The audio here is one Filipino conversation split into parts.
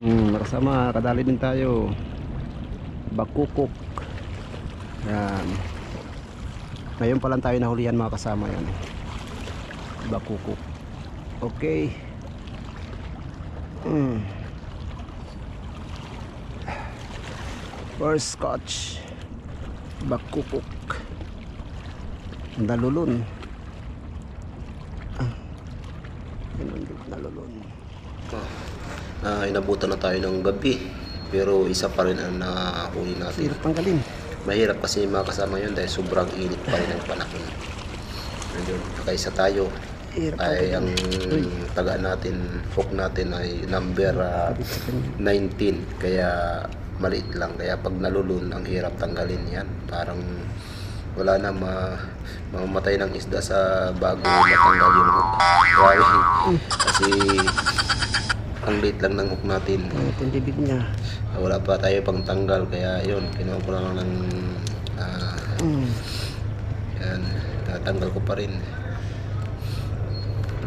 Hmm, makasama, kadali din tayo. Bakukok. Yan. Ngayon pa lang tayo nahulihan mga kasama yan. Bakukok. Okay. Hmm. First scotch. Bakukok. Nalulun. Ah. Ganun din, nalulun. Na inabutan na tayo ng gabi. Pero isa pa rin ang nakahuli natin. Hirap tanggalin. mahirap kasi mga kasama yun dahil sobrang init pa rin ang panahon. Ayun, kaysa tayo Hirap ay ang taga natin hook natin ay number ah, sa kanya. 19 kaya maliit lang. Kaya pag nalulun ang hirap tanggalin yan. Parang wala na ma mamamatay ng isda sa bago matanggal yung hook. Kasi ang liit lang ng hook natin. Ito yung bibig niya. wala pa tayo pang tanggal kaya yun kinuha ko lang ng ah, Mm. yan tatanggal ko pa rin.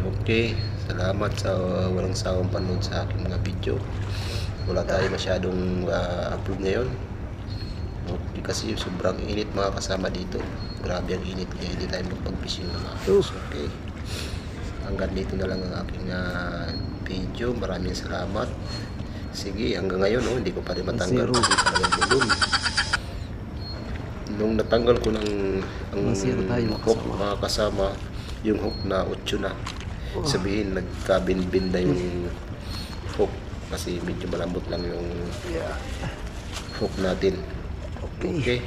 Okay salamat sa walang sawang panood sa aking mga video. Wala tayo masyadong ah, upload ngayon. Okay, kasi sobrang init mga kasama dito. Grabe ang init kaya hindi tayo magpag-fishing ng Sus. okay. Hanggang dito na lang ang aking ah, video. Maraming salamat. Sige hanggang ngayon oh, hindi ko pa rin matanggal. Zero. hindi bulong nung natanggal ko ng ang hook mga kasama yung hook na 8 na. Oh. sabihin nagkabin-bin na yung hook. Kasi medyo malambot lang yung Yeah. hook natin. Okay. okay.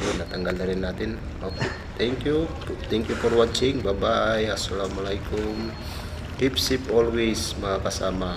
Yun natanggal na rin natin. Okay. Thank you. Thank you for watching. Bye bye assalamualaikum keep safe always mga kasama